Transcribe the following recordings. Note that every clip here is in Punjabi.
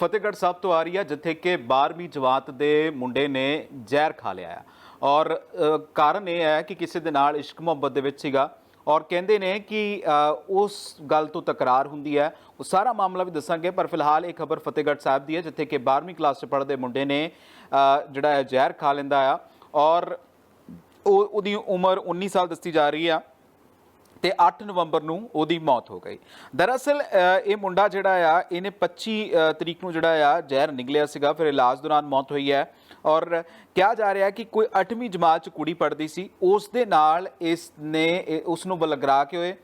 ਫਤਿਹਗੜ੍ਹ ਸਾਹਿਬ ਤੋਂ ਆ ਰਹੀ ਹੈ ਜਿੱਥੇ ਕਿ 12ਵੀਂ ਜਮਾਤ ਦੇ ਮੁੰਡੇ ਨੇ ਜ਼ਹਿਰ ਖਾ ਲਿਆ ਹੈ। ਔਰ ਕਾਰਨ ਇਹ ਹੈ ਕਿ ਕਿਸੇ ਦੇ ਨਾਲ ਇਸ਼ਕ ਮੁਹੱਬਤ ਦੇ ਵਿੱਚ ਸੀਗਾ। ਔਰ ਕਹਿੰਦੇ ਨੇ ਕਿ ਉਸ ਗੱਲ ਤੋਂ ਤਕਰਾਰ ਹੁੰਦੀ ਹੈ। ਉਹ ਸਾਰਾ ਮਾਮਲਾ ਵੀ ਦੱਸਾਂਗੇ, ਪਰ ਫਿਲਹਾਲ ਇਹ ਖਬਰ ਫਤਿਹਗੜ੍ਹ ਸਾਹਿਬ ਦੀ ਹੈ, ਜਿੱਥੇ ਕਿ 12ਵੀਂ ਕਲਾਸ 'ਚ ਪੜ੍ਹਦੇ ਮੁੰਡੇ ਨੇ ਜਿਹੜਾ ਹੈ ਜ਼ਹਿਰ ਖਾ ਲੈਂਦਾ ਆ। ਔਰ, ਉਹ, ਉਹਦੀ ਉਮਰ 19 ਸਾਲ ਦੱਸੀ ਜਾ ਰਹੀ ਆ। ਤੇ 8 ਨਵੰਬਰ ਨੂੰ ਉਹਦੀ ਮੌਤ ਹੋ ਗਈ। ਦਰਅਸਲ ਇਹ ਮੁੰਡਾ ਜਿਹੜਾ ਆ, ਇਹਨੇ 25 ਤਰੀਕ ਨੂੰ ਜਿਹੜਾ ਆ, ਜ਼ਹਿਰ ਨਿਕਲਿਆ ਸੀਗਾ, ਫਿਰ ਇਲਾਜ ਦੌਰਾਨ ਮੌਤ ਹੋਈ ਹੈ। ਔਰ ਕਿਹਾ ਜਾ ਰਿਹਾ ਕਿ ਕੋਈ 8ਵੀਂ ਜਮਾਤ ਚ ਕੁੜੀ ਪੜ੍ਹਦੀ ਸੀ। ਉਸ ਦੇ ਨਾਲ ਇਸ ਨੇ ਉਸ ਨੂੰ ਬਲਗਰਾ ਕੇ ਹੋਏ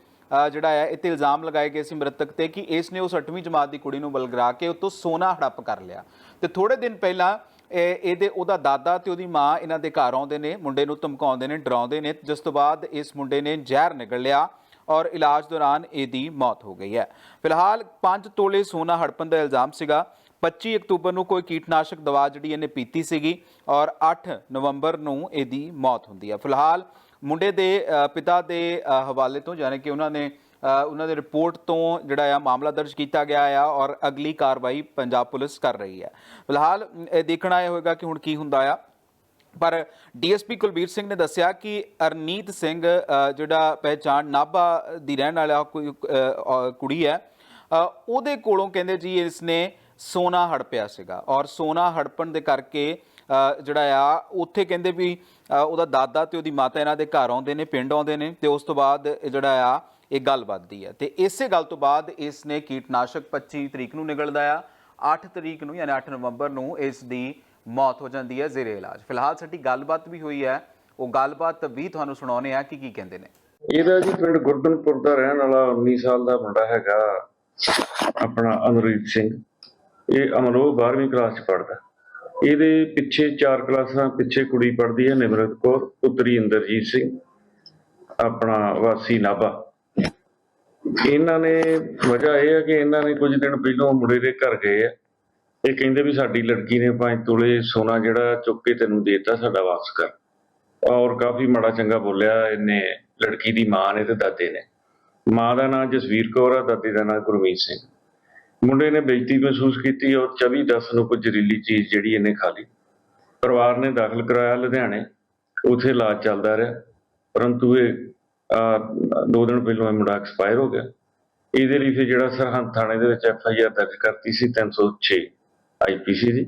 ਜਿਹੜਾ ਹੈ ਇਹ ਤੇ ਇਲਜ਼ਾਮ ਲਗਾਏ ਗਏ ਸੀ ਮ੍ਰਿਤਕ ਤੇ ਕਿ ਇਸ ਨੇ ਉਸ 8ਵੀਂ ਜਮਾਤ ਦੀ ਕੁੜੀ ਨੂੰ ਬਲਗਰਾ ਕੇ ਉਤੋਂ ਸੋਨਾ ਹੜੱਪ ਕਰ ਲਿਆ। ਤੇ ਥੋੜੇ ਦਿਨ ਪਹਿਲਾਂ ਇਹਦੇ ਉਹਦਾ ਦਾਦਾ ਤੇ ਉਹਦੀ ਮਾਂ ਇਹਨਾਂ ਦੇ ਘਰ ਆਉਂਦੇ ਨੇ, ਮੁੰਡੇ ਨੂੰ ਧਮਕਾਉਂਦੇ ਨੇ, ਡਰਾਉਂਦੇ ਨੇ, ਜਿਸ ਤੋਂ ਬਾਅਦ ਇਸ ਮੁੰਡੇ ਨੇ ਜ਼ਹਿਰ ਨਿਗਲ ਲਿਆ ਔਰ ਇਲਾਜ ਦੌਰਾਨ ਇਹਦੀ ਮੌਤ ਹੋ ਗਈ ਹੈ। ਫਿਲਹਾਲ 5 ਤੋਲੇ ਸੋਨਾ ਹੜਪਣ ਦਾ ਇਲਜ਼ਾਮ ਸੀਗਾ। 25 ਅਕਤੂਬਰ ਨੂੰ ਕੋਈ ਕੀਟਨਾਸ਼ਕ ਦਵਾ ਜਿਹੜੀ ਇਹਨੇ ਪੀਤੀ ਸੀਗੀ ਔਰ 8 ਨਵੰਬਰ ਨੂੰ ਇਹਦੀ ਮੌਤ ਹੁੰਦੀ ਹੈ। ਫਿਲਹਾਲ ਮੁੰਡੇ ਦੇ ਪਿਤਾ ਦੇ ਹਵਾਲੇ ਤੋਂ, ਯਾਨੀ ਕਿ ਉਹਨਾਂ ਨੇ ਉਹਨਾਂ ਦੇ ਰਿਪੋਰਟ ਤੋਂ ਜਿਹੜਾ ਆ ਮਾਮਲਾ ਦਰਜ ਕੀਤਾ ਗਿਆ ਆ ਔਰ ਅਗਲੀ ਕਾਰਵਾਈ ਪੰਜਾਬ ਪੁਲਿਸ ਕਰ ਰਹੀ ਹੈ ਫਿਲਹਾਲ ਇਹ ਦੇਖਣਾ ਇਹ ਹੋਏਗਾ ਕਿ ਹੁਣ ਕੀ ਹੁੰਦਾ ਆ। ਪਰ ਡੀਐਸਪੀ ਕੁਲਬੀਰ ਸਿੰਘ ਨੇ ਦੱਸਿਆ ਕਿ ਅਰਨੀਤ ਸਿੰਘ ਜਿਹੜਾ ਪਹਿਚਾਣ ਨਾਭਾ ਦੀ ਰਹਿਣ ਵਾਲਾ ਕੋਈ ਕੁੜੀ ਹੈ ਉਹਦੇ ਕੋਲੋਂ ਕਹਿੰਦੇ ਜੀ ਇਸਨੇ ਸੋਨਾ ਹੜਪਿਆ ਸੀਗਾ ਔਰ ਸੋਨਾ ਹੜਪਣ ਦੇ ਕਰਕੇ ਜਿਹੜਾ ਆ, ਉੱਥੇ ਕਹਿੰਦੇ ਵੀ ਉਹਦਾ ਦਾਦਾ ਤੇ ਉਹਦੀ ਮਾਤਾ ਇਹਨਾਂ ਦੇ ਘਰ ਆਉਂਦੇ ਨੇ, ਪਿੰਡ ਆਉਂਦੇ ਨੇ ਤੇ ਉਸ ਤੋਂ ਬਾਅਦ ਜਿਹੜਾ ਆ ਇਹ ਗੱਲ ਵੱਧਦੀ ਹੈ। ਤੇ ਇਸੇ ਗੱਲ ਤੋਂ ਬਾਅਦ ਇਸ ਨੇ ਕੀਟਨਾਸ਼ਕ 25 ਤਰੀਕ ਨੂੰ ਨਿਕਲਦਾ ਆ। 8 ਤਰੀਕ ਨੂੰ ਯਾਨੀ 8 ਨਵੰਬਰ ਨੂੰ ਇਸ ਦੀ ਮੌਤ ਹੋ ਜਾਂਦੀ ਹੈ ਜ਼ੇਰੇ ਇਲਾਜ। ਫਿਲਹਾਲ ਸਾਡੀ ਗੱਲਬਾਤ ਵੀ ਹੋਈ ਹੈ। ਉਹ ਗੱਲਬਾਤ ਵੀ ਤੁਹਾਨੂੰ ਸੁਣਾਉਣੇ ਆ ਕਿ ਕੀ ਕਹਿੰਦੇ ਨੇ। ਇਹਦਾ ਜੀ ਪਿੰਡ ਗੁਰਦਨਪੁਰ ਦਾ ਰਹਿਣ ਵਾਲਾ 19 ਸਾਲ ਦਾ ਮੁੰਡਾ ਹੈਗਾ, ਆਪਣਾ ਅਮਰੀਤ ਸਿੰਘ। ਇਹ ਅਮਰੋ 12ਵੀਂ ਕਲਾਸ ਚ ਪੜਦਾ ਇਹਦੇ ਪਿੱਛੇ ਚਾਰ ਕਲਾਸਾਂ ਪਿੱਛੇ ਕੁੜੀ ਪੜਦੀ ਹੈ ਨਿਮਰਤ ਕੌਰ, ਪੁੱਤਰੀ ਇੰਦਰਜੀਤ ਸਿੰਘ, ਆਪਣਾ ਵਾਸੀ ਨਾਭਾ। ਇਹਨਾਂ ਨੇ ਵਜ੍ਹਾ ਇਹ ਹੈ ਕਿ ਇਹਨਾਂ ਨੇ ਕੁਝ ਦਿਨ ਪਹਿਲਾਂ ਮੁੰਡੇ ਦੇ ਘਰ ਗਏ ਆ। ਇਹ ਕਹਿੰਦੇ ਵੀ ਸਾਡੀ ਲੜਕੀ ਨੇ 5 ਤੋਲੇ ਸੋਨਾ ਜਿਹੜਾ ਚੁੱਕ ਕੇ ਤੈਨੂੰ ਦੇਤਾ ਸਾਡਾ ਵਾਪਸ ਕਰ। ਔਰ ਕਾਫੀ ਮਾੜਾ ਚੰਗਾ ਬੋਲਿਆ ਇਹਨੇ, ਲੜਕੀ ਦੀ ਮਾਂ ਨੇ ਤੇ ਦਾਦੇ ਨੇ। ਮਾਂ ਦਾ ਨਾਮ ਜਸਵੀਰ ਕੌਰ ਆ, ਦਾਦੇ ਦਾ ਨਾਮ ਗੁਰਮੀਤ ਸਿੰਘ। ਮੁੰਡੇ ਨੇ ਬੇਇੱਜ਼ਤੀ ਮਹਿਸੂਸ ਕੀਤੀ ਔਰ 24 10 ਨੂੰ ਕੋਈ ਜ਼ਹਿਰੀਲੀ ਚੀਜ਼ ਜਿਹੜੀ ਇਹਨੇ ਖਾ ਲਈ। ਪਰਿਵਾਰ ਨੇ ਦਾਖਲ ਕਰਾਇਆ ਲੁਧਿਆਣੇ। ਉਥੇ ਇਲਾਜ ਚੱਲਦਾ ਰਿਹਾ। ਪਰੰਤੂ ਇਹ ਦੋ ਦਿਨ ਪਹਿਲਾਂ ਇਹ ਮੁੰਡਾ ਐਕਸਪਾਇਰ ਹੋ ਗਿਆ। ਇਹਦੇ ਲਈ ਫਿਰ ਜਿਹੜਾ ਸਰਹੰਦ ਥਾਣੇ ਦੇ ਵਿੱਚ ਐਫ ਆਈ ਆਰ ਦਰਜ ਕਰਤੀ ਸੀ 306 ਆਈਪੀਸੀ ਦੀ।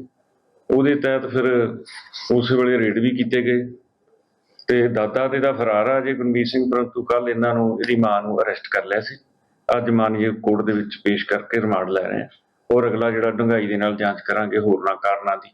ਉਹਦੇ ਤਹਿਤ ਫਿਰ ਉਸ ਵੇਲੇ ਰੇਡ ਵੀ ਕੀਤੇ ਗਏ। ਤੇ ਦਾਦਾ ਤੇ ਦਾ ਫਰਾਰ ਆ ਜੇ ਗੁਰਮੀਤ ਸਿੰਘ, ਪਰੰਤੂ ਕੱਲ ਇਹਨਾਂ ਨੂੰ ਇਹਦੀ ਮਾਂ ਨੂੰ ਅਰੈਸਟ ਕਰ ਲਿਆ ਸੀ। ਅੱਜ ਮਾਨਯੋਗ ਕੋਰਟ ਦੇ ਵਿੱਚ ਪੇਸ਼ ਕਰਕੇ ਰਿਮਾਂਡ ਲੈ ਰਹੇ ਆ। ਔਰ ਅਗਲਾ ਜਿਹੜਾ ਡੂੰਘਾਈ ਦੇ ਨਾਲ ਜਾਂਚ ਕਰਾਂਗੇ ਹੋਰਨਾਂ ਕਾਰਨਾਂ ਦੀ।